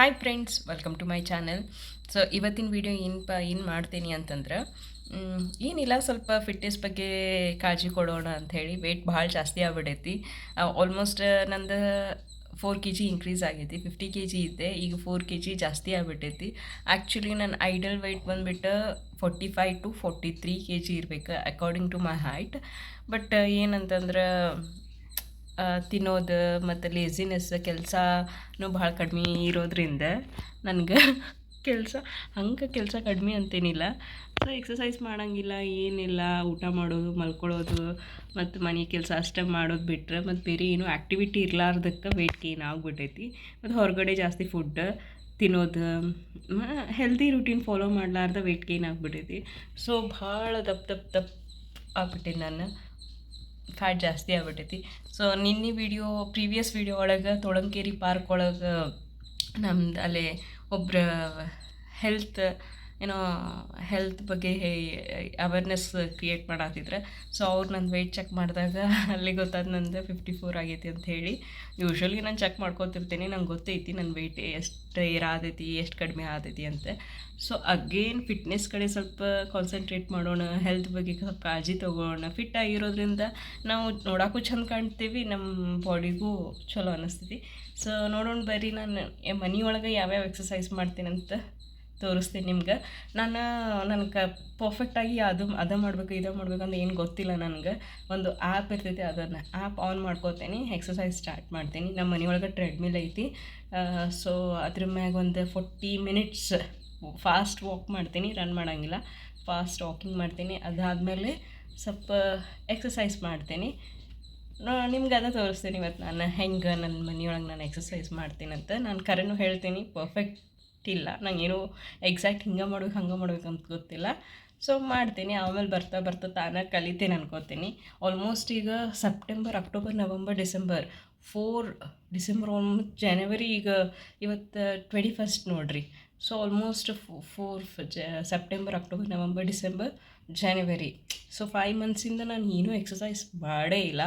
Hi friends welcome to my channel so ಇವತ್ತಿನ video ಏನು ಪ, ಏನು ಮಾಡ್ತೀನಿ ಅಂತಂದ್ರೆ ಏನಿಲ್ಲ, ಸ್ವಲ್ಪ ಫಿಟ್ನೆಸ್ ಬಗ್ಗೆ ಕಾಳಜಿ ಕೊಡೋಣ ಅಂಥೇಳಿ ವೆಯ್ಟ್ ಭಾಳ ಜಾಸ್ತಿ ಆಗ್ಬಿಡೈತಿ ಆಲ್ಮೋಸ್ಟ್ ನಂದು ಫೋರ್ ಕೆ ಜಿ ಇನ್ಕ್ರೀಸ್ ಆಗೈತಿ ಫಿಫ್ಟಿ ಕೆ ಜಿ ಇದ್ದೆ, ಈಗ ಫೋರ್ ಕೆ ಜಿ ಜಾಸ್ತಿ ಆಗ್ಬಿಟ್ಟೈತಿ ಆ್ಯಕ್ಚುಲಿ ನನ್ನ ಐಡಲ್ ವೆಯ್ಟ್ ಬಂದುಬಿಟ್ಟು forty five to forty three K G ಇರಬೇಕು according to my height but ಏನಂತಂದ್ರೆ ತಿನ್ನೋದು ಮತ್ತು ಲೇಝಿನೆಸ್ ಕೆಲಸನೂ ಭಾಳ ಕಡಿಮೆ ಇರೋದ್ರಿಂದ ನನಗೆ ಕೆಲಸ, ಹಂಗೆ ಕೆಲಸ ಕಡಿಮೆ ಅಂತೇನಿಲ್ಲ. ಸೊ ಎಕ್ಸಸೈಸ್ ಮಾಡೋಂಗಿಲ್ಲ, ಏನಿಲ್ಲ, ಊಟ ಮಾಡೋದು, ಮಲ್ಕೊಳ್ಳೋದು, ಮತ್ತು ಮನೆ ಕೆಲಸ ಅಷ್ಟೇ ಮಾಡೋದು ಬಿಟ್ಟರೆ ಮತ್ತು ಬೇರೆ ಏನೂ ಆ್ಯಕ್ಟಿವಿಟಿ ಇರಲಾರ್ದಕ್ಕೆ ವೆಯ್ಟ್ ಗೇನ್ ಆಗಿಬಿಟ್ಟೈತಿ. ಮತ್ತು ಹೊರಗಡೆ ಜಾಸ್ತಿ ಫುಡ್ ತಿನ್ನೋದು ಹೆಲ್ದಿ ರೂಟೀನ್ ಫಾಲೋ ಮಾಡಲಾರ್ದ ವೆಯ್ಟ್ ಗೇನ್ ಆಗ್ಬಿಟ್ಟೈತಿ. ಸೊ ಭಾಳ ದಪ್ಪ ದಪ್ಪ ದಪ್ಪ ಆಗ್ಬಿಟ್ಟೆ ನಾನು ಫ್ಯಾಟ್ ಜಾಸ್ತಿ ಆಗ್ಬಿಟ್ಟೈತಿ. ಸೊ ನಿನ್ನೆ ವಿಡಿಯೋ ಪ್ರೀವಿಯಸ್ ವಿಡಿಯೋ ಒಳಗೆ ತೊಳಂಕೇರಿ ಪಾರ್ಕ್ ಒಳಗೆ ನಮ್ದು ಅಲ್ಲೇ ಒಬ್ಬರ ಹೆಲ್ತ್ ಏನೋ ಹೆಲ್ತ್ ಬಗ್ಗೆ ಅವೇರ್ನೆಸ್ ಕ್ರಿಯೇಟ್ ಮಾಡಾತಿದ್ರೆ ಸೊ ಅವ್ರು ನನ್ನ ವೆಯ್ಟ್ ಚೆಕ್ ಮಾಡಿದಾಗ ಅಲ್ಲಿ ಗೊತ್ತಾದ ನಂದು ಫಿಫ್ಟಿ ಫೋರ್ ಆಗೈತಿ ಅಂತ ಹೇಳಿ. ಯೂಶ್ವಲಿ ನಾನು ಚೆಕ್ ಮಾಡ್ಕೊತಿರ್ತೀನಿ, ನಂಗೆ ಗೊತ್ತೈತಿ ನನ್ನ ವೆಯ್ಟ್ ಎಷ್ಟು ಏರಾದೈತಿ ಎಷ್ಟು ಕಡಿಮೆ ಆದೈತಿ ಅಂತ. ಸೊ ಅಗೇನ್ ಫಿಟ್ನೆಸ್ ಕಡೆ ಸ್ವಲ್ಪ ಕಾನ್ಸಂಟ್ರೇಟ್ ಮಾಡೋಣ ಹೆಲ್ತ್ ಬಗ್ಗೆ ಸ್ವಲ್ಪ ಕಾಳಜಿ ತೊಗೋಣ. ಫಿಟ್ ಆಗಿರೋದ್ರಿಂದ ನಾವು ನೋಡೋಕ್ಕೂ ಚಂದ ಕಾಣ್ತೀವಿ ನಮ್ಮ ಬಾಡಿಗೂ ಚಲೋ ಅನ್ನಿಸ್ತೈತಿ ಸೊ ನೋಡೋಣ ಬರ್ರಿ, ನಾನು ಮನೆಯೊಳಗೆ ಯಾವ್ಯಾವ ಎಕ್ಸಸೈಸ್ ಮಾಡ್ತೀನಂತ. ತೋರಿಸ್ತೀನಿ ನಿಮ್ಗೆ. ನಾನು ನನಗೆ ಪರ್ಫೆಕ್ಟಾಗಿ ಅದು, ಅದ ಮಾಡಬೇಕು, ಇದು ಮಾಡಬೇಕು ಅಂತ ಏನು ಗೊತ್ತಿಲ್ಲ ನನಗೆ. ಒಂದು ಆ್ಯಪ್ ಇರ್ತೈತಿ ಅದನ್ನು. ಆ್ಯಪ್ ಆನ್ ಮಾಡ್ಕೋತೀನಿ. ಎಕ್ಸಸೈಸ್ ಸ್ಟಾರ್ಟ್ ಮಾಡ್ತೀನಿ. ನಮ್ಮ ಮನೆಯೊಳಗೆ ಟ್ರೆಡ್ಮಿಲ್ ಐತಿ. ಸೊ ಅದ್ರ ಮ್ಯಾಗ ಒಂದು ಫೋರ್ಟಿ ಮಿನಿಟ್ಸ್ ಫಾಸ್ಟ್ ವಾಕ್ ಮಾಡ್ತೀನಿ. ರನ್ ಮಾಡೋಂಗಿಲ್ಲ. ಫಾಸ್ಟ್ ವಾಕಿಂಗ್ ಮಾಡ್ತೀನಿ. ಅದಾದಮೇಲೆ ಸ್ವಲ್ಪ ಎಕ್ಸಸೈಸ್ ಮಾಡ್ತೀನಿ. ನಿಮ್ಗೆ ಅದೇ ತೋರಿಸ್ತೀನಿ ಇವತ್ತು ನಾನು. ಹೆಂಗೆ ನನ್ನ ಮನೆಯೊಳಗೆ ನಾನು ಎಕ್ಸಸೈಸ್ ಅಂತ ನಾನು ಕರೆನೂ ಹೇಳ್ತೀನಿ. ಪರ್ಫೆಕ್ಟ್ ಇಲ್ಲ ನನಗೇನು ಎಕ್ಸಾಕ್ಟ್ ಹಿಂಗೆ ಮಾಡ್ಬೇಕು, ಹಂಗೆ ಮಾಡ್ಬೇಕು ಅಂತ ಗೊತ್ತಿಲ್ಲ. ಸೊ ಮಾಡ್ತೀನಿ. ಆಮೇಲೆ ಬರ್ತಾ ಬರ್ತಾ ತಾನೇ ಕಲಿತೀನಿ ಅನ್ಕೋತೀನಿ. ಆಲ್ಮೋಸ್ಟ್ ಈಗ September October November December four December almost ಜನವರಿ ಈಗ ಇವತ್ತು ಟ್ವೆಂಟಿ ಫಸ್ಟ್ ನೋಡಿರಿ. So almost four September October November December ಜನವರಿ ಸೊ ಫೈವ್ ಮಂತ್ಸಿಂದ ನಾನು ಏನೂ ಎಕ್ಸಸೈಸ್ ಮಾಡೇ ಇಲ್ಲ.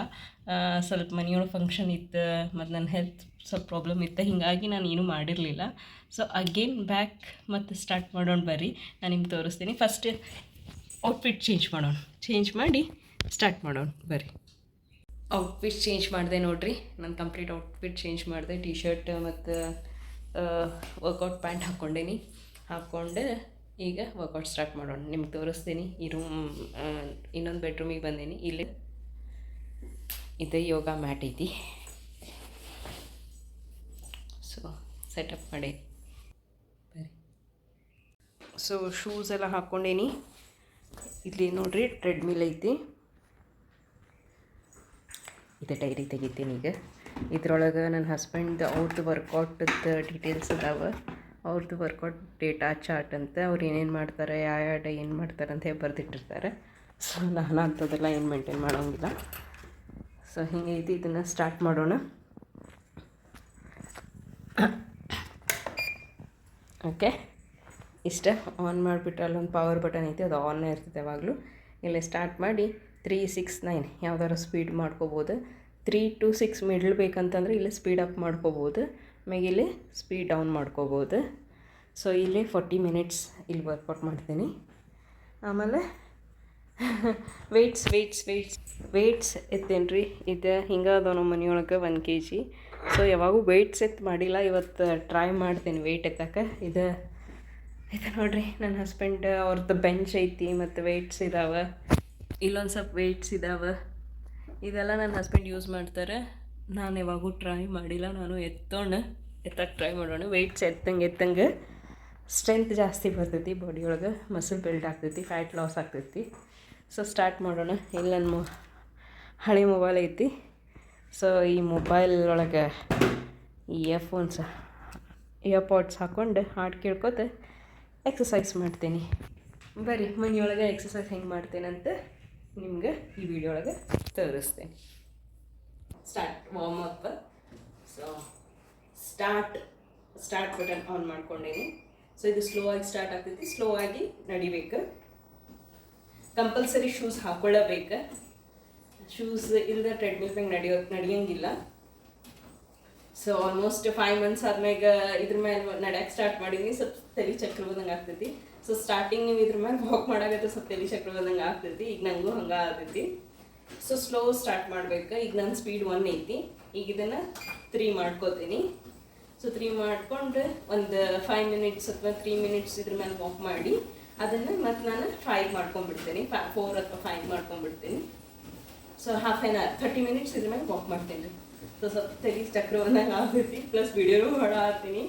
ಸ್ವಲ್ಪ ಮನೆಯೊಳಗೆ ಫಂಕ್ಷನ್ ಇತ್ತು, ಮತ್ತು ನನ್ನ ಹೆಲ್ತ್ ಸ್ವಲ್ಪ ಪ್ರಾಬ್ಲಮ್ ಇತ್ತು, ಹೀಗಾಗಿ ನಾನು ಏನೂ ಮಾಡಿರಲಿಲ್ಲ. ಸೊ ಅಗೇನ್ ಬ್ಯಾಕ್ ಮತ್ತು ಸ್ಟಾರ್ಟ್ ಮಾಡೋಣ ಬರ್ರಿ. ನಾನು ನಿಮ್ಗೆ ತೋರಿಸ್ತೀನಿ. ಫಸ್ಟ್ ಔಟ್ಫಿಟ್ ಚೇಂಜ್ ಮಾಡೋಣ. ಚೇಂಜ್ ಮಾಡಿ ಸ್ಟಾರ್ಟ್ ಮಾಡೋಣ ಬರ್ರಿ. ಔಟ್ಫಿಟ್ ಚೇಂಜ್ ಮಾಡಿದೆ ನೋಡಿರಿ. ನಾನು ಕಂಪ್ಲೀಟ್ ಔಟ್ಫಿಟ್ ಚೇಂಜ್ ಮಾಡಿದೆ ಟಿ ಶರ್ಟ್ ಮತ್ತು ವರ್ಕೌಟ್ ಪ್ಯಾಂಟ್ ಹಾಕ್ಕೊಂಡೇನಿ. ಹಾಕ್ಕೊಂಡು ಈಗ ವರ್ಕೌಟ್ ಸ್ಟಾರ್ಟ್ ಮಾಡೋಣ. ನಿಮ್ಗೆ ತೋರಿಸ್ತೀನಿ. ಈ ರೂಮ್ ಇನ್ನೊಂದು ಬೆಡ್ರೂಮಿಗೆ ಬಂದೀನಿ. ಇಲ್ಲಿ ಇದು ಯೋಗ ಮ್ಯಾಟ್ ಐತಿ ಸೊ ಸೆಟಪ್ ಮಾಡಿ. ಬರಿ ಸೊ ಶೂಸ್ ಎಲ್ಲ ಹಾಕ್ಕೊಂಡೇನಿ ಇಲ್ಲಿ ನೋಡ್ರಿ ಟ್ರೆಡ್ಮಿಲ್ ಐತಿ. ಇದು ಡೈರಿ ತೆಗಿತೀನಿ ಈಗ. ಇದ್ರೊಳಗೆ ನನ್ನ ಹಸ್ಬೆಂಡ್ ಅವ್ರದ್ದು ವರ್ಕೌಟದ ಡೀಟೇಲ್ಸ್ ಅದಾವೆ. ಅವ್ರದ್ದು ವರ್ಕೌಟ್ ಡೇಟಾ ಚಾರ್ಟ್ ಅಂತ, ಅವ್ರು ಏನೇನು ಮಾಡ್ತಾರೆ ಯಾವ ಯಾವ ಡೇ ಏನು ಮಾಡ್ತಾರೆ ಅಂತ ಬರೆದಿಟ್ಟಿರ್ತಾರೆ. ಸೊ ನಾನು ಅಂಥದ್ದೆಲ್ಲ ಏನು ಮೇಂಟೈನ್ ಮಾಡೋಂಗಿಲ್ಲ. ಸೊ ಹಿಂಗೈತಿ ಇದನ್ನು ಸ್ಟಾರ್ಟ್ ಮಾಡೋಣ. ಓಕೆ ಇಷ್ಟ ಆನ್ ಮಾಡಿಬಿಟ್ಟು ಅಲ್ಲೊಂದು ಪವರ್ ಬಟನ್ ಐತಿ, ಅದು ಆನ್ ಇರ್ತದೆ ಯಾವಾಗಲೂ. ಇಲ್ಲಿ ಸ್ಟಾರ್ಟ್ ಮಾಡಿ ತ್ರೀ ಸಿಕ್ಸ್ ನೈನ್ ಯಾವ್ದಾರು ಸ್ಪೀಡ್ ಮಾಡ್ಕೋಬೋದು. ತ್ರೀ ಟು ಸಿಕ್ಸ್ ಮಿಡ್ಲ್ ಬೇಕಂತಂದ್ರೆ ಇಲ್ಲಿ ಸ್ಪೀಡ್ ಅಪ್ ಮಾಡ್ಕೋಬೋದು. ಆಮೇಲೆ ಸ್ಪೀಡ್ ಡೌನ್ ಮಾಡ್ಕೋಬೋದು. ಸೊ ಇಲ್ಲಿ ಫೋರ್ಟಿ ಮಿನಿಟ್ಸ್ ಇಲ್ಲಿ ವರ್ಕೌಟ್ ಮಾಡ್ತೀನಿ. ಆಮೇಲೆ ವೆಯ್ಟ್ಸ್ ವೆಯ್ಟ್ಸ್ ವೆಯ್ಟ್ಸ್ ವೆಯ್ಟ್ಸ್ ಎತ್ತೇನು ರೀ ಇದು ಹಿಂಗಾದ ನಮ್ಮ ಮನೆಯೊಳಗೆ ಒನ್ ಕೆ ಜಿ ಸೊ ಯಾವಾಗೂ ವೆಯ್ಟ್ಸ್ ಎತ್ತು ಮಾಡಿಲ್ಲ, ಇವತ್ತು ಟ್ರೈ ಮಾಡ್ತೀನಿ ವೆಯ್ಟ್ ಎತ್ತಕ್ಕೆ. ಇದು ಇದು ನೋಡಿರಿ ನನ್ನ ಹಸ್ಬೆಂಡ್ ಅವ್ರದ್ದು ಬೆಂಚ್ ಐತಿ ಮತ್ತು ವೆಯ್ಟ್ಸ್ ಇದಾವೆ. ಇಲ್ಲೊಂದು ಸ್ವಲ್ಪ ವೆಯ್ಟ್ಸ್ ಇದಾವೆ. ಇದೆಲ್ಲ ನನ್ನ ಹಸ್ಬೆಂಡ್ ಯೂಸ್ ಮಾಡ್ತಾರೆ. ನಾನು ಯಾವಾಗೂ ಟ್ರೈ ಮಾಡಿಲ್ಲ, ನಾನು ಎತ್ತೋಣ ಎತ್ತಕ್ಕೆ ಟ್ರೈ ಮಾಡೋಣ. ವೆಯ್ಟ್ಸ್ ಎತ್ತಂಗೆ ಎತ್ತಂಗೆ ಸ್ಟ್ರೆಂತ್ ಜಾಸ್ತಿ ಬರ್ತೈತಿ ಬಾಡಿಯೊಳಗೆ ಮಸಲ್ ಬಿಲ್ಡ್ ಆಗ್ತೈತಿ ಫ್ಯಾಟ್ ಲಾಸ್ ಆಗ್ತೈತಿ. ಸೊ ಸ್ಟಾರ್ಟ್ ಮಾಡೋಣ. ಇಲ್ಲಿ ನನ್ನ ಮೊ ಹಳೆ ಮೊಬೈಲ್ ಐತಿ. ಸೊ ಈ ಮೊಬೈಲ್ ಒಳಗೆ ಈ ಇಯರ್ಫೋನ್ಸ್ ಇಯರ್ಪಾಡ್ಸ್ ಹಾಕ್ಕೊಂಡು ಹಾಡು ಕೇಳ್ಕೊತ ಎಕ್ಸಸೈಸ್ ಮಾಡ್ತೀನಿ. ಬರ್ರಿ, ಮನೆಯೊಳಗೆ ಎಕ್ಸಸೈಸ್ ಹೆಂಗೆ ಮಾಡ್ತೇನೆ ಮಾಡ್ತೇನಂತ ನಿಮ್ಗೆ ಈ ವಿಡಿಯೋ ಒಳಗೆ ತೋರಿಸ್ತೇನೆ. Start warm up so start start button on ಮಾಡ್ಕೊಂಡೇನಿ. So ಇದು ಸ್ಲೋ ಆಗಿ ಸ್ಟಾರ್ಟ್ ಆಗ್ತೈತಿ. ಸ್ಲೋ ಆಗಿ ನಡಿಬೇಕು. ಕಂಪಲ್ಸರಿ ಶೂಸ್ ಹಾಕೊಳ್ಳಬೇಕು. ಶೂಸ್ ಇಲ್ಲದೆ ಟ್ರೆಡ್ಮಿಲ್ ಮ್ಯಾಗ ನಡೆಯೋ, ನಡೆಯಂಗಿಲ್ಲ. ಸೊ ಆಲ್ಮೋಸ್ಟ್ ಫೈವ್ ಮಂತ್ಸ್ ಆದ್ಮ್ಯಾಗ ಇದ್ರ ಮೇಲೆ ನಡೆಯಕ್ಕೆ ಸ್ಟಾರ್ಟ್ ಮಾಡೀನಿ ಸ್ವಲ್ಪ ತಲೆ ಚಕ್ರ ಬಂದಂಗೆ ಆಗ್ತೈತಿ. ಸೊ ಸ್ಟಾರ್ಟಿಂಗ್ ನೀವು ಇದ್ರ ಮೇಲೆ ವಾಕ್ ಮಾಡಾಗತ್ತೆ ಸ್ವಲ್ಪ ತಲೆ ಚಕ್ರ ಬಂದಂಗೆ ಆಗ್ತೈತಿ. ಈಗ ನನಗೂ ಹಂಗೆ ಆಗ್ತೈತಿ. ಸೊ ಸ್ಲೋ ಸ್ಟಾರ್ಟ್ ಮಾಡ್ಬೇಕು. ಈಗ ನನ್ನ ಸ್ಪೀಡ್ ಒನ್ ಐತಿ. ಈಗ ಇದನ್ನು ತ್ರೀ ಮಾಡ್ಕೋತೀನಿ. ಸೊ ತ್ರೀ ಮಾಡಿಕೊಂಡು ಒಂದು ಫೈವ್ ಮಿನಿಟ್ಸ್ ಅಥವಾ ತ್ರೀ ಮಿನಿಟ್ಸ್ ಇದ್ರ ಮೇಲೆ ವಾಕ್ ಮಾಡಿ, ಅದನ್ನು ಮತ್ತೆ ನಾನು ಫೈವ್ ಮಾಡ್ಕೊಂಡ್ಬಿಡ್ತೀನಿ. ಫೋರ್ ಅಥವಾ five ಮಾಡ್ಕೊಂಡ್ಬಿಡ್ತೀನಿ. So half an hour thirty minutes ಇದ್ರ ಮೇಲೆ ವಾಕ್ ಮಾಡ್ತೀನಿ. ಸೊ ಸ್ವಲ್ಪ ತಲೆ ಚಕ್ರ ಬಂದಂಗೆ ಆಗ್ತೈತಿ ಪ್ಲಸ್ ವಿಡಿಯೋನು ಹೊಡ ಹಾಕ್ತೀನಿ.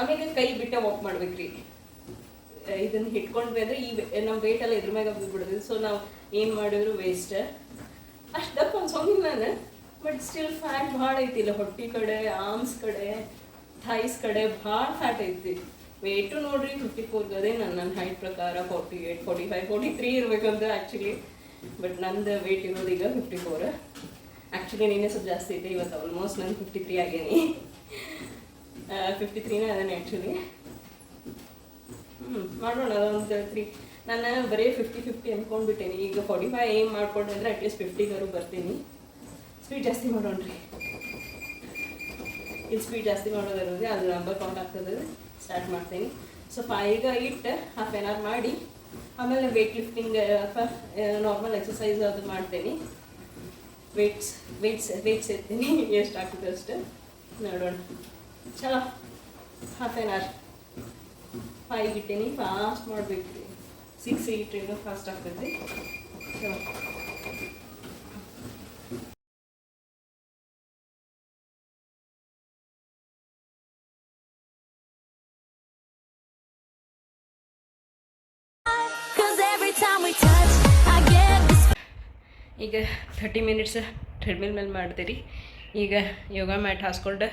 ಆಮೇಲೆ ಕೈ ಬಿಟ್ಟ ವಾಕ್ ಮಾಡ್ಬೇಕ್ರಿ. ಇದನ್ನ ಹಿಟ್ಕೊಂಡ್ವಿ ಅಂದ್ರೆ ಈ ನಮ್ಮ ವೇಟ್ ಎಲ್ಲ ಇದ್ರ ಮ್ಯಾಗ ಬಿಡ್ತೈತಿ ಸೊ ನಾವು ಏನು ಮಾಡಿದ್ರು ವೇಸ್ಟ್ ಅಷ್ಟು ದಪ್ಪ ಅನ್ಸೋಂಗಿಲ್ಲ ನಾನು ಬಟ್ ಸ್ಟಿಲ್ ಫ್ಯಾಟ್ ಭಾಳ ಐತಿ ಇಲ್ಲ ಹೊಟ್ಟಿ ಕಡೆ ಆರ್ಮ್ಸ್ ಕಡೆ ಥೈಸ್ ಕಡೆ ಭಾಳ ಫ್ಯಾಟ್ ಐತಿ. ವೇಟು ನೋಡ್ರಿ ಫಿಫ್ಟಿ ಫೋರ್ ಅದೇ ನನ್ನ ನನ್ನ ಹೈಟ್ ಪ್ರಕಾರ forty eight forty five forty three ಇರ್ಬೇಕಂತ actually but ನಂದು ವೇಟ್ ಇರೋದು ಈಗ ಫಿಫ್ಟಿ ಫೋರ್ ಆ್ಯಕ್ಚುಲಿ ನಿನ್ನೆ ಸ್ವಲ್ಪ ಜಾಸ್ತಿ ಐತೆ ಇವತ್ತು ಆಲ್ಮೋಸ್ಟ್ ನಾನು ಫಿಫ್ಟಿ ತ್ರೀ ಆಗೇನಿ ಫಿಫ್ಟಿ ತ್ರೀನೇ ಅದೇನೆ ಆ್ಯಕ್ಚುಲಿ ಹ್ಞೂ ಮಾಡೋಣ ಒಂದು ತ್ರೀ ನಾನು ಬರೀ ಫಿಫ್ಟಿ ಫಿಫ್ಟಿ ಅಂದ್ಕೊಂಡ್ಬಿಟ್ಟೇನಿ ಈಗ ಫಾರ್ಟಿ ಫೈವ್ ಏಮ್ ಮಾಡ್ಕೊಂಡೆ ಅಂದರೆ ಅಟ್ಲೀಸ್ಟ್ ಫಿಫ್ಟಿಗಾರು ಬರ್ತೀನಿ. ಸ್ವೀಟ್ ಜಾಸ್ತಿ ರೀ ಇಲ್ಲಿ ಸ್ವೀಟ್ ಜಾಸ್ತಿ ಮಾಡೋದಿರೋದೇ ಅದು ನಂಬರ್ ಕೌಂಟ್ ಆಗ್ತದೆ. ಸ್ಟಾರ್ಟ್ ಮಾಡ್ತೀನಿ. ಸೊ ಫೈಗ ಇಟ್ಟು ಹಾಫ್ ಆನ್ ಅವರ್ ಮಾಡಿ. ಆಮೇಲೆ ವೆಯ್ಟ್ ಲಿಫ್ಟಿಂಗ್ ಅಥವಾ ನಾರ್ಮಲ್ ಎಕ್ಸಸೈಸ್ ಅದು ಮಾಡ್ತೀನಿ. Weights weights weights ಎತ್ತೀನಿ. ಎಷ್ಟು ಆಗ್ತದೆ ಅಷ್ಟು. ನೋಡೋಣ. ಚಲೋ. ಹಾಫ್ ಆನ್ ಅವರ್ ಫೈವ್ ಇಟ್ಟಿನಿ ಫಾಸ್ಟ್ ಮಾಡ್ಬೇಕು ರೀ ಸಿಕ್ಸ್ ಇಟ್ಟರೆ ಫಾಸ್ಟ್ ಆಗ್ತೈತಿ ಈಗ ಥರ್ಟಿ ಮಿನಿಟ್ಸ್ ಟ್ರೆಡ್ಮಿಲ್ ಮೇಲೆ ಮಾಡ್ತೀರಿ. ಈಗ ಯೋಗ ಮ್ಯಾಟ್ ಹಾಸ್ಕೊಂಡು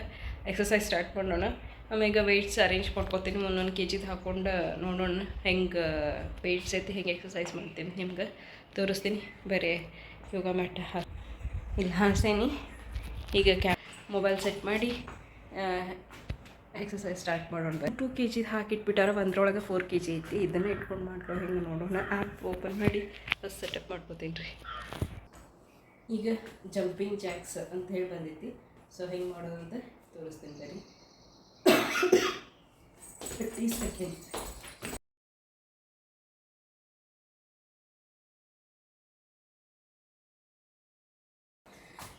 ಎಕ್ಸಸೈಸ್ ಸ್ಟಾರ್ಟ್ ಮಾಡೋಣ. ಆಮೇಲೆ ವೆಯ್ಟ್ಸ್ ಅರೇಂಜ್ ಮಾಡ್ಕೊತೀನಿ. ಒಂದೊಂದು ಕೆ ಜಿದು ಹಾಕ್ಕೊಂಡು ನೋಡೋಣ ಹೆಂಗೆ ವೆಯ್ಟ್ಸ್ ಐತಿ, ಹೆಂಗೆ ಎಕ್ಸಸೈಸ್ ಮಾಡ್ತೀನಿ ನಿಮ್ಗೆ. ತೋರಿಸ್ತೀನಿ. ಬರೇ ಯೋಗ ಮ್ಯಾಟ್ ಹಾಕಿ ಇಲ್ಲಿ ಹಾಸೇನಿ ಈಗ ಕ್ಯಾ ಮೊಬೈಲ್ ಸೆಟ್ ಮಾಡಿ ಎಕ್ಸಸೈಸ್ ಸ್ಟಾರ್ಟ್ ಮಾಡೋಣ ಟೂ ಕೆ ಜಿ ಹಾಕಿಟ್ಬಿಟ್ಟಾರ, ಒಂದ್ರೊಳಗೆ ಫೋರ್ ಕೆ ಜಿ ಐತಿ. ಇದನ್ನು ಇಟ್ಕೊಂಡು ಮಾಡ್ಕೊಂಡು ಹೆಂಗೆ ನೋಡೋಣ. ಆ್ಯಪ್ ಓಪನ್ ಮಾಡಿ ಫಸ್ಟ್ ಸೆಟಪ್ ಮಾಡ್ಕೋತೀನಿ ರೀ. ಈಗ ಜಂಪಿಂಗ್ ಜಾಕ್ಸ್ ಅಂತ ಹೇಳಿ ಬಂದೈತಿ. ಸೊ ಹೆಂಗೆ ಮಾಡೋದು ತೋರಿಸ್ತೀನಿ ಬರೀ ಫಿಫ್ಟಿ ಸೆಕೆಂಡ್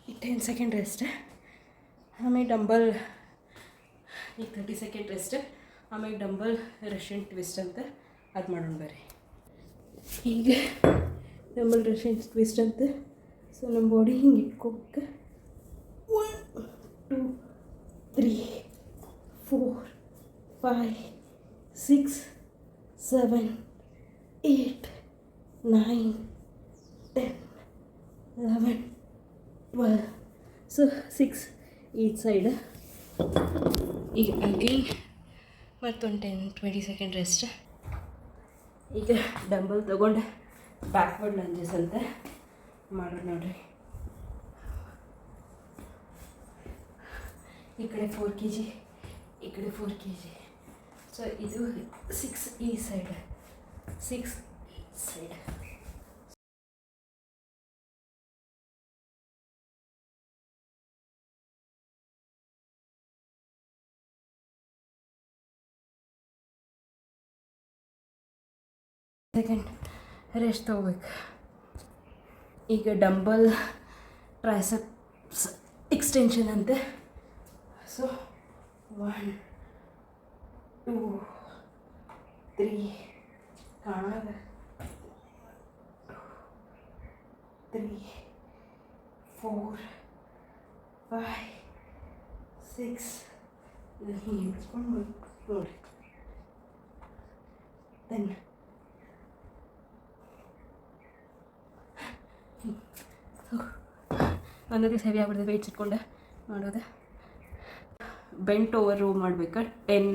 ಈಗ ಟೆನ್ ಸೆಕೆಂಡ್ ರೆಸ್ಟ್ ಆಮೇಲೆ ಡಂಬಲ್ ಈಗ ತರ್ಟಿ ಸೆಕೆಂಡ್ ರೆಸ್ಟ್ ಆಮೇಲೆ ಡಂಬಲ್ ರಷ್ಯನ್ ಟ್ವಿಸ್ಟ್ ಅಂತ ಅದು ಮಾಡೋಣ ಬರ್ರಿ ಈಗ ಡಂಬಲ್ ರಷ್ಯನ್ ಟ್ವಿಸ್ಟ್ ಅಂತ ಸೊ ನಮ್ಮ ಬಾಡಿ ಹಿಂಗೆ ಇಟ್ಕೋಬೇಕು one two three four five six seven eight nine ten eleven twelve so six each side ಈಗ ಅಗೇನ್ ಮತ್ತೊಂದು ಟೆನ್ ಟ್ವೆಂಟಿ ಸೆಕೆಂಡ್ ರೆಸ್ಟ್ ಈಗ ಡಂಬಲ್ ತೊಗೊಂಡು ಬ್ಯಾಕ್ವರ್ಡ್ ಲಂಜಸ್ ಅಂತ ಮಾಡೋಣ ನೋಡ್ರಿ. ಈ ಕಡೆ ಫೋರ್ ಕೆ ಜಿ ಈ ಕಡೆ ಫೋರ್ ಕೆ ಜಿ ಸೊ ಇದು ಸಿಕ್ಸ್ ಈ side six side second rest ತೊಗೋಬೇಕು ಈಗ ಡಂಬಲ್ ಟ್ರೈಸೆಪ್ಸ್ ಎಕ್ಸ್ಟೆನ್ಷನ್ ಅಂತೆ. ಸೊ ಒನ್ ಟೂ ತ್ರೀ ಕಾಣಾಗ ತ್ರೀ ಫೋರ್ ಫೈವ್ ಸಿಕ್ಸ್ ಹಿಂಗೆ ಹಿಡ್ಕೊಂಡು ನೋಡಿ ದೆನ್ ಒಂದು ದಿವಸ ಹೆವಿ ಆಗ್ಬಿಡ್ತದೆ ವೆಯ್ಟ್ಸ್ ಇಟ್ಕೊಂಡು ಮಾಡೋದು ಬೆಂಟ್ ಓವರ್ ರೋ ಮಾಡಬೇಕು? ಟೆನ್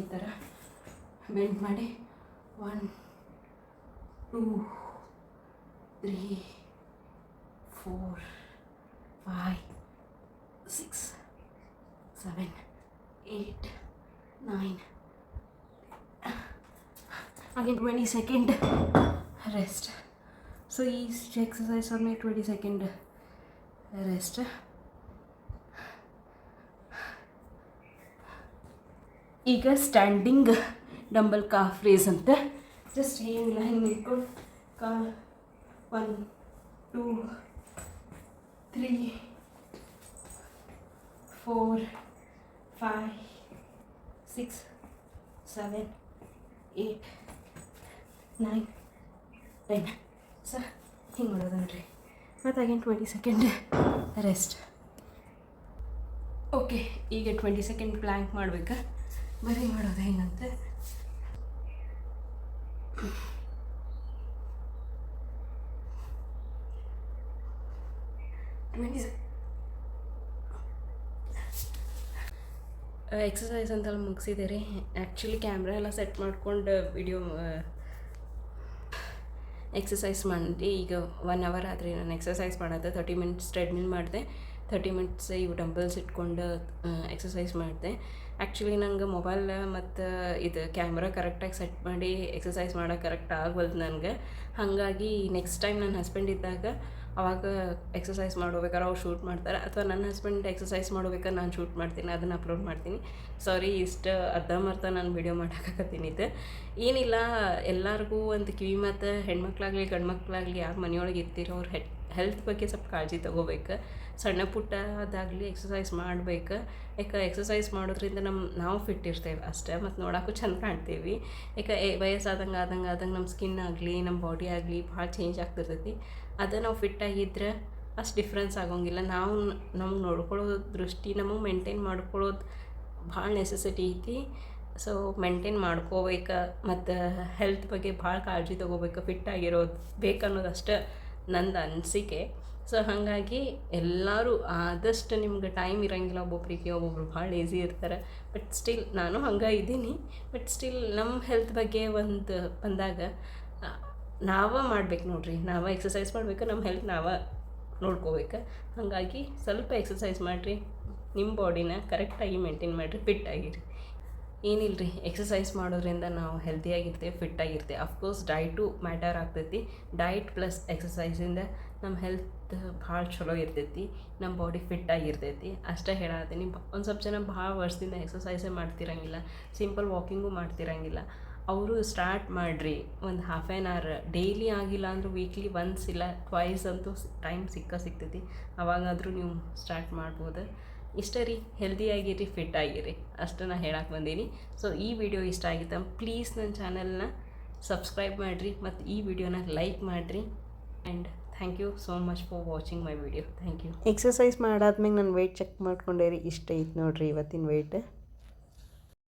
ಈ ಥರ ಬೆಂಟ್ ಮಾಡಿ. One two three four five six seven eight nine again 20 second rest. So, each exercise ಆದ್ಮೇಲೆ ಟ್ವೆಂಟಿ ಸೆಕೆಂಡ್ ರೆಸ್ಟ್ ಈಗ ಸ್ಟ್ಯಾಂಡಿಂಗ್ ಡಂಬಲ್ ಕಾಫ್ ರೇಸ್ ಅಂತ. ಜಸ್ಟ್ ಏನಿಲ್ಲ ಹಿಂಗೆ ನಿಂತ್ಕೊಂಡು ಕಾ one two three four five six seven eight nine ten sir ಹಿಂಗೆ ಮಾಡೋದು ನೋಡ್ರಿ ಮತ್ತು again twenty second rest okay ಈಗ ಟ್ವೆಂಟಿ ಸೆಕೆಂಡ್ ಪ್ಲ್ಯಾಂಕ್ ಮಾಡ್ಬೇಕಾ? ಬರೀ ಮಾಡೋದು ಹೆಂಗಂತೆ? ಎಕ್ಸಸೈಸ್ ಅಂತೆಲ್ಲ ಮುಗಿಸಿದೆ ರೀ ಆ್ಯಕ್ಚುಲಿ ಕ್ಯಾಮ್ರಾ ಎಲ್ಲ ಸೆಟ್ ಮಾಡ್ಕೊಂಡು ವಿಡಿಯೋ ಎಕ್ಸಸೈಸ್ ಮಾಡಿ ಈಗ ಒನ್ ಅವರ್ ಆದರೆ ನಾನು ಎಕ್ಸಸೈಸ್ ಮಾಡೋದು ತರ್ಟಿ ಮಿನಿಟ್ಸ್ ಟ್ರೆಡ್ಮಿಲ್ ಮಾಡಿದೆ. ತರ್ಟಿ ಮಿನಿಟ್ಸ್ ಇವು ಡಂಬಲ್ಸ್ ಇಟ್ಕೊಂಡು ಎಕ್ಸಸೈಸ್ ಮಾಡಿದೆ. ಆ್ಯಕ್ಚುಲಿ ನಂಗೆ ಮೊಬೈಲ್ ಮತ್ತು, ಇದು ಕ್ಯಾಮ್ರಾ ಕರೆಕ್ಟಾಗಿ ಸೆಟ್ ಮಾಡಿ ಎಕ್ಸಸೈಸ್ ಮಾಡೋಕೆ ಕರೆಕ್ಟ್ ಆಗವಲ್ದು ನನಗೆ. ಹಾಗಾಗಿ ನೆಕ್ಸ್ಟ್ ಟೈಮ್ ನನ್ನ ಹಸ್ಬೆಂಡ್ ಇದ್ದಾಗ ಅವಾಗ ಎಕ್ಸಸೈಸ್ ಮಾಡಬೇಕಾದ್ರೆ ಅವ್ರು ಶೂಟ್ ಮಾಡ್ತಾರೆ. ಅಥವಾ ನನ್ನ ಹಸ್ಬೆಂಡ್ ಎಕ್ಸಸೈಸ್ ಮಾಡ್ಬೇಕಾದ್ರೆ ನಾನು ಶೂಟ್ ಮಾಡ್ತೀನಿ, ಅದನ್ನು ಅಪ್ಲೋಡ್ ಮಾಡ್ತೀನಿ. ಸಾರಿ ಇಷ್ಟು ಅರ್ಧಂಬರ್ಧ ನಾನು ವಿಡಿಯೋ ಮಾಡೋಕ್ಕಾಗತ್ತೀನಿ ಇದು. ಏನಿಲ್ಲ, ಎಲ್ಲರಿಗೂ ಒಂದು ಕಿವಿ ಮತ್ತು ಹೆಣ್ಮಕ್ಳಾಗಲಿ, ಗಂಡ್ಮಕ್ಳಾಗಲಿ, ಯಾರು ಮನೆಯೊಳಗೆ ಇರ್ತೀರೋ ಅವ್ರ ಹೆಲ್ತ್ ಬಗ್ಗೆ ಸ್ವಲ್ಪ ಕಾಳಜಿ ತೊಗೋಬೇಕು. ಸಣ್ಣ ಪುಟ್ಟದಾಗಲಿ ಎಕ್ಸಸೈಸ್ ಮಾಡ್ಬೇಕು. ಯಾಕೆ ಎಕ್ಸಸೈಸ್ ಮಾಡೋದ್ರಿಂದ ನಮ್ಮ ನಾವು ಫಿಟ್ ಇರ್ತೇವೆ ಅಷ್ಟೇ, ಮತ್ತು ನೋಡೋಕ್ಕೂ ಚೆಂದ ಕಾಣ್ತೀವಿ. ಯಾಕೆ ವಯಸ್ಸಾದಂಗೆ ಆದಂಗೆ ಆದಂಗೆ ನಮ್ಮ ಸ್ಕಿನ್ ಆಗಲಿ ನಮ್ಮ ಬಾಡಿ ಆಗಲಿ ಭಾಳ ಚೇಂಜ್ ಆಗ್ತಿರ್ತೈತಿ. ಅದು ನಾವು ಫಿಟ್ಟಾಗಿದ್ದರೆ ಅಷ್ಟು ಡಿಫ್ರೆನ್ಸ್ ಆಗೋಂಗಿಲ್ಲ. ನಾವು ನಮ್ಗೆ ನೋಡ್ಕೊಳ್ಳೋ ದೃಷ್ಟಿ, ನಮಗೆ ಮೇಂಟೈನ್ ಮಾಡ್ಕೊಳ್ಳೋದು ಭಾಳ ನೆಸೆಸಿಟಿ ಐತಿ. ಸೊ ಮೇಂಟೈನ್ ಮಾಡ್ಕೋಬೇಕು ಮತ್ತು ಹೆಲ್ತ್ ಬಗ್ಗೆ ಭಾಳ ಕಾಳಜಿ ತೊಗೋಬೇಕು ಫಿಟ್ ಆಗಿರೋದು ಬೇಕನ್ನೋದು ಅಷ್ಟೇ ನಂದು ಅನಿಸಿಕೆ. ಸೊ ಹಾಗಾಗಿ ಎಲ್ಲರೂ ಆದಷ್ಟು ನಿಮ್ಗೆ ಟೈಮ್ ಇರೋಂಗಿಲ್ಲ. ಒಬ್ಬೊಬ್ರಿಗೆ ಒಬ್ಬೊಬ್ರು ಭಾಳ ಈಸಿ ಇರ್ತಾರೆ. ಬಟ್ ಸ್ಟಿಲ್ ನಾನು ಹಂಗೆ ಇದ್ದೀನಿ. ಬಟ್ ಸ್ಟಿಲ್ ನಮ್ಮ ಹೆಲ್ತ್ ಬಗ್ಗೆ ಒಂದು ಬಂದಾಗ ನಾವೇ ಮಾಡ್ಬೇಕು ನೋಡ್ರಿ. ನಾವೇ ಎಕ್ಸಸೈಸ್ ಮಾಡ್ಬೇಕು ನಮ್ಮ ಹೆಲ್ತ್ ನಾವೇ ನೋಡ್ಕೋಬೇಕು. ಹಾಗಾಗಿ ಸ್ವಲ್ಪ ಎಕ್ಸಸೈಸ್ ಮಾಡಿರಿ. ನಿಮ್ಮ ಬಾಡಿನ ಕರೆಕ್ಟಾಗಿ ಮೇಂಟೈನ್ ಮಾಡಿರಿ ಫಿಟ್ ಆಗಿರಿ. ಏನಿಲ್ಲ ರೀ ಎಕ್ಸಸೈಸ್ ಮಾಡೋದ್ರಿಂದ ನಾವು ಹೆಲ್ತಿಯಾಗಿರ್ತೇವೆ ಫಿಟ್ಟಾಗಿರ್ತೇವೆ ಅಫ್ಕೋರ್ಸ್ ಡಯಟು ಮ್ಯಾಟರ್ ಆಗ್ತೈತಿ. ಡಯಟ್ ಪ್ಲಸ್ ಎಕ್ಸಸೈಸಿಂದ ನಮ್ಮ ಹೆಲ್ತ್ ಭಾಳ ಚಲೋ ಇರ್ತೈತಿ ನಮ್ಮ ಬಾಡಿ ಫಿಟ್ ಆಗಿರ್ತೈತಿ ಅಷ್ಟೇ ಹೇಳತ್ತೀನಿ ಒಂದು ಸ್ವಲ್ಪ ಜನ ಭಾಳ ವರ್ಷದಿಂದ ಎಕ್ಸಸೈಸೇ ಮಾಡ್ತಿರಂಗಿಲ್ಲ ಸಿಂಪಲ್ ವಾಕಿಂಗು ಮಾಡ್ತಿರಂಗಿಲ್ಲ. ಅವರು ಸ್ಟಾರ್ಟ್ ಮಾಡಿರಿ. ಒಂದು ಹಾಫ್ ಆ್ಯನ್ ಅವರ್ ಡೈಲಿ ಆಗಿಲ್ಲ ಅಂದರೂ ವೀಕ್ಲಿ ಒನ್ಸ್ ಇಲ್ಲ ಟ್ವೈಸ್ ಅಂತೂ ಟೈಮ್ ಸಿಕ್ಕ ಸಿಗ್ತೈತಿ. ಅವಾಗಾದರೂ ನೀವು ಸ್ಟಾರ್ಟ್ ಮಾಡ್ಬೋದು. ಇಷ್ಟೇ ರೀ ಹೆಲ್ದಿಯಾಗಿರಿ ಫಿಟ್ ಆಗಿರಿ. ಅಷ್ಟು ನಾನು ಹೇಳಕ್ಕೆ ಬಂದೀನಿ. ಸೊ ಈ ವಿಡಿಯೋ ಇಷ್ಟ ಆಗಿತ್ತ ಪ್ಲೀಸ್ ನನ್ನ ಚಾನಲ್ನ ಸಬ್ಸ್ಕ್ರೈಬ್ ಮಾಡಿರಿ ಮತ್ತು ಈ ವಿಡಿಯೋನ ಲೈಕ್ ಮಾಡಿರಿ. And thank you so much for watching my video thank you exercise ಮಾಡಾದ್ಮೇಲೆ ನಾನು ವೆಯ್ಟ್ ಚೆಕ್ ಮಾಡ್ಕೊಂಡೆ ರೀ ಇಷ್ಟ ಐತೆ ನೋಡಿರಿ ಇವತ್ತಿನ ವೆಯ್ಟ್